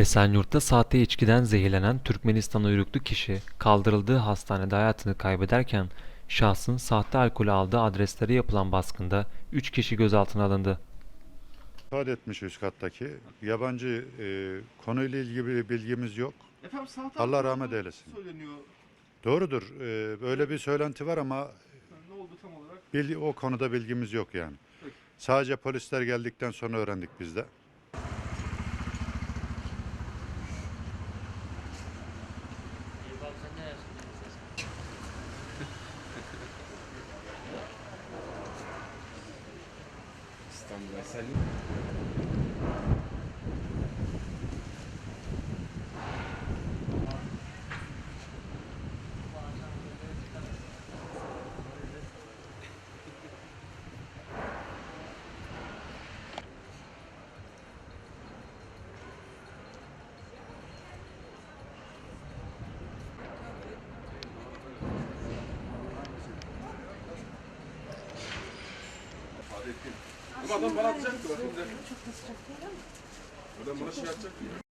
Esenyurt'ta sahte içkiden zehirlenen Türkmenistan uyruklu kişi kaldırıldığı hastanede hayatını kaybederken şahsın sahte alkolü aldığı adreslere yapılan baskında 3 kişi gözaltına alındı. ifade etmiş üst kattaki. Yabancı e, konuyla ilgili bir bilgimiz yok. Efendim sahte Allah alkol rahmet eylesin. Söyleniyor. Doğrudur. e, böyle bir söylenti var ama Ne oldu tam olarak? bil, o konuda bilgimiz yok yani. Peki. Sadece polisler geldikten sonra öğrendik biz de. C'est un vrai salut. Bu adam bana atacak ki bakın. Adam bana şey atacak ki.